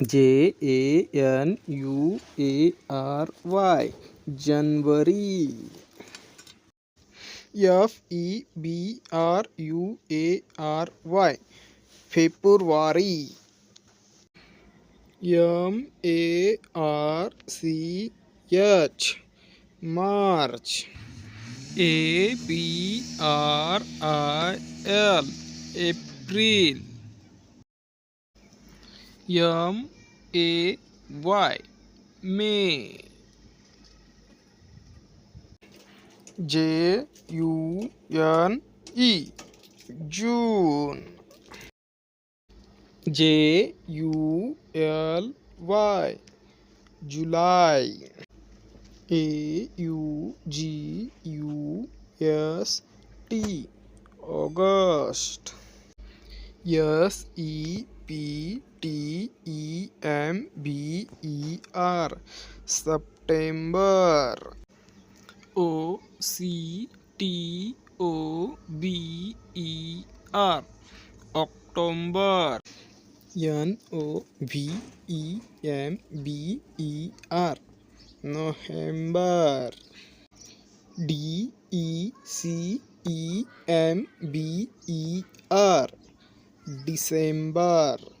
J A N U A R Y January. F E B R U A R Y February. M A R C H March. A P R I L April M A Y. May J U N E. June. J U L Y. July. A U G U S T. August. S E P E R. September. O C T O B E R. October. N O V E M B E R. November. D E C E M B E R. December.